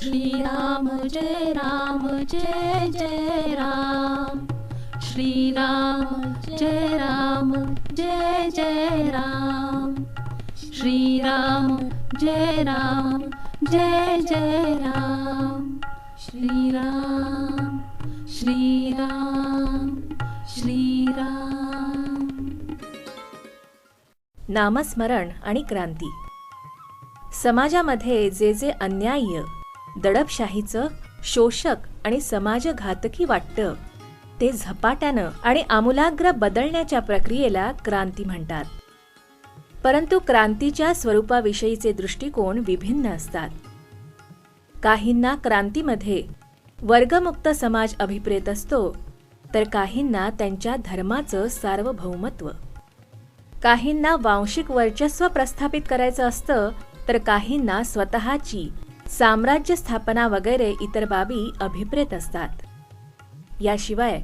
श्रीराम जय राम जय जय राम। श्रीराम जय राम जय जय राम। श्रीराम जय राम जय जय राम। श्रीराम श्रीराम श्रीराम। नामस्मरण आणि क्रांती। समाजामध्ये जे जे अन्याय्य दडपशाहीचं शोषक आणि समाजघातकी वाटतं. ते झपाट्यानं आणि आमूलाग्र बदलण्याच्या प्रक्रियेला क्रांती म्हणतात. परंतु क्रांतीच्या स्वरूपाविषयीचे दृष्टिकोन विभिन्न असतात. काहींना क्रांतीमध्ये वर्गमुक्त समाज अभिप्रेत असतो तर काहींना त्यांच्या धर्माचं सार्वभौमत्व. काहींना वांशिक वर्चस्व प्रस्थापित करायचं असतं तर काहींना स्वतःची साम्राज्य स्थापना वगैरे इतर बाबी अभिप्रेत असतात. याशिवाय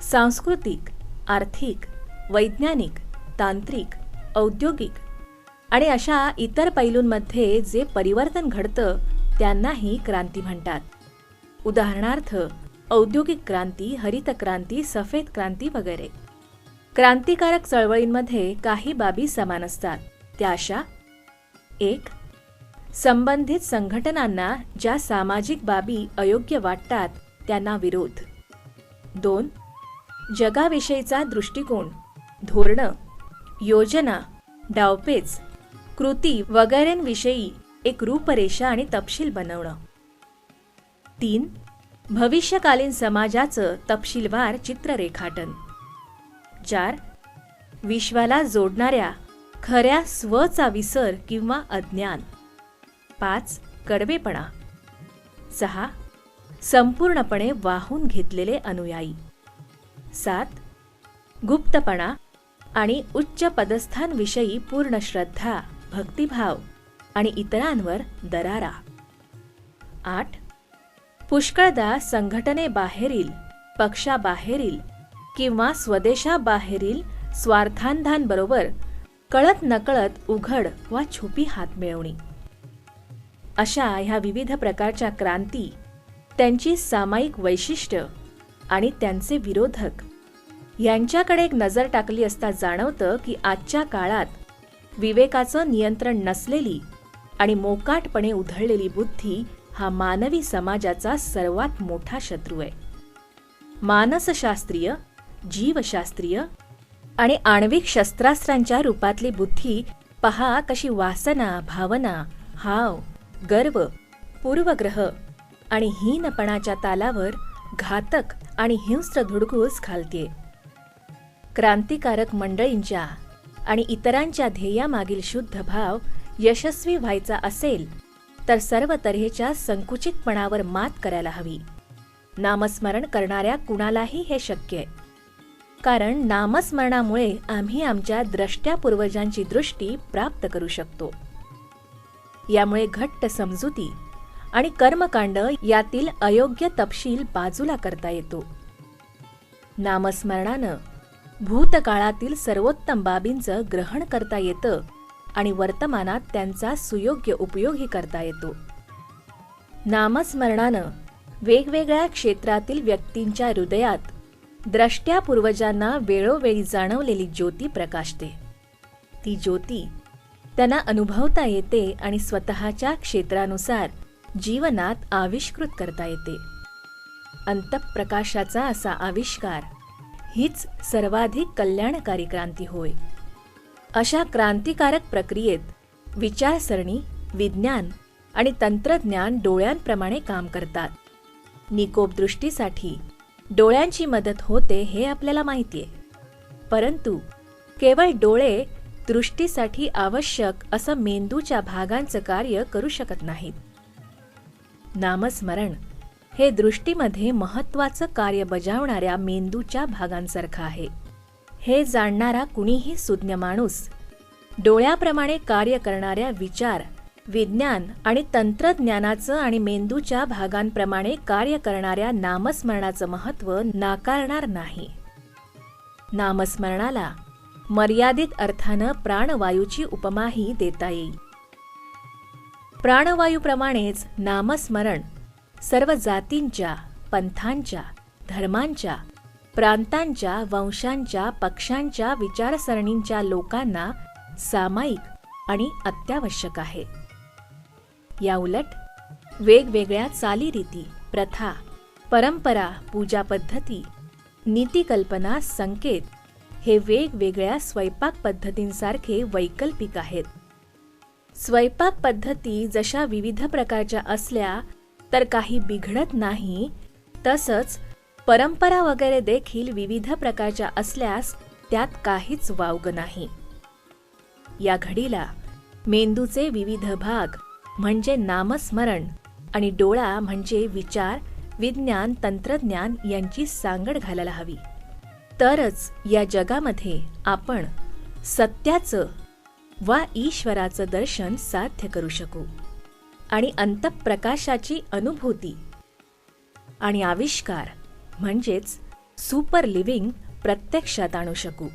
सांस्कृतिक आर्थिक वैज्ञानिक तांत्रिक औद्योगिक आणि अशा इतर पैलूंमध्ये जे परिवर्तन घडतं त्यांनाही क्रांती म्हणतात. उदाहरणार्थ औद्योगिक क्रांती हरित क्रांती सफेद क्रांती वगैरे. क्रांतिकारक चळवळींमध्ये काही बाबी समान असतात. त्या अशा. एक संबंधित संघटनांना ज्या सामाजिक बाबी अयोग्य वाटतात त्यांना विरोध. दोन जगाविषयीचा दृष्टिकोन. धोरणं. योजना. डावपेच. कृती वगैरेंविषयी एक रूपरेषा आणि तपशील बनवणं. तीन भविष्यकालीन समाजाचं तपशीलवार चित्र रेखाटन चार विश्वाला जोडणाऱ्या खऱ्या स्वचा विसर किंवा अज्ञान. पाच कडवेपणा. सहा संपूर्णपणे वाहून घेतलेले अनुयायी. सात गुप्तपणा आणि उच्च पदस्थांविषयी पूर्ण श्रद्धा भक्तिभाव आणि इतरांवर दरारा. आठ पुष्कळदा संघटनेबाहेरील पक्षाबाहेरील किंवा स्वदेशाबाहेरील स्वार्थांधांबरोबर कळत नकळत उघड वा छुपी हात मिळवणी अशा ह्या विविध प्रकारच्या क्रांती त्यांची सामायिक वैशिष्ट्य आणि त्यांचे विरोधक. यांच्याकडे एक नजर टाकली असता जाणवतं की आजच्या काळात विवेकाचं नियंत्रण नसलेली आणि मोकाटपणे उधळलेली बुद्धी हा मानवी समाजाचा सर्वात मोठा शत्रू आहे. मानसशास्त्रीय जीवशास्त्रीय आणि आण्विक शस्त्रास्त्रांच्या रूपातली बुद्धी पहा कशी वासना भावना हाव गर्व पूर्वग्रह आणि हीनपणाच्या तालावर घातक आणि हिंस्त्र धुडगूस घालते. क्रांतिकारक मंडळींच्या आणि इतरांच्या ध्येयामागील शुद्ध भाव यशस्वी व्हायचा असेल तर सर्व तऱ्हेच्या संकुचितपणावर मात करायला हवी. नामस्मरण करणाऱ्या कुणालाही हे शक्य. आहे कारण नामस्मरणामुळे आम्ही आमच्या द्रष्ट्या पूर्वजांची दृष्टी प्राप्त करू शकतो. यामुळे घट्ट समजुती आणि कर्मकांड यातील अयोग्य तपशील बाजूला करता येतो. नामस्मरणानं भूतकाळातील सर्वोत्तम बाबींचं ग्रहण करता येतं आणि वर्तमानात त्यांचा सुयोग्य उपयोगही करता येतो. नामस्मरणानं वेगवेगळ्या क्षेत्रातील व्यक्तींच्या हृदयात द्रष्ट्या पूर्वजांना वेळोवेळी जाणवलेली ज्योती प्रकाशते. ती ज्योती त्यांना अनुभवता येते आणि स्वतःच्या क्षेत्रानुसार जीवनात आविष्कृत करता येते. अंतप्रकाशाचा असा आविष्कार हीच सर्वाधिक कल्याणकारी क्रांती होय. अशा क्रांतिकारक प्रक्रियेत विचारसरणी विज्ञान आणि तंत्रज्ञान डोळ्यांप्रमाणे काम करतात. निकोप दृष्टीसाठी डोळ्यांची मदत होते हे आपल्याला माहितीये. परंतु केवळ डोळे दृष्टीसाठी आवश्यक असं मेंदूच्या भागांचं कार्य करू शकत नाहीत. नामस्मरण हे दृष्टीमध्ये महत्वाचं कार्य बजावणाऱ्या मेंदूच्या भागांसारखं आहे. हे जाणणारा कुणीही सुज्ञ माणूस डोळ्याप्रमाणे कार्य करणाऱ्या विचार विज्ञान आणि तंत्रज्ञानाचं आणि मेंदूच्या भागांप्रमाणे कार्य करणाऱ्या नामस्मरणाचं महत्त्व नाकारणार नाही. नामस्मरणाला मर्यादित अर्थानं प्राणवायूची उपमाही देता येईल. प्राणवायूप्रमाणेच नामस्मरण सर्व जातींच्या पंथांच्या धर्मांच्या प्रांतांच्या वंशांच्या पक्षांच्या विचारसरणींच्या लोकांना सामायिक आणि अत्यावश्यक आहे. याउलट वेगवेगळ्या चालीरीती प्रथा परंपरा पूजा पद्धती नीतिकल्पना संकेत हे वेगवेगळ्या स्वयंपाक पद्धतींसारखे वैकल्पिक आहेत. स्वयंपाक पद्धती जशा विविध प्रकारच्या असल्या तर काही बिघडत नाही. तसंच परंपरा वगैरे देखील विविध प्रकारच्या असल्यास त्यात काहीच वावग नाही. या घडीला मेंदूचे विविध भाग म्हणजे नामस्मरण आणि डोळा म्हणजे विचार विज्ञान तंत्रज्ञान यांची सांगड घालायला हवी. तरच या जगामध्ये आपण सत्याचं वा ईश्वराचं दर्शन साध्य करू शकू. आणि अंतप्रकाशाची अनुभूती आणि आविष्कार म्हणजेच सुपर लिव्हिंग प्रत्यक्षात आणू शकू.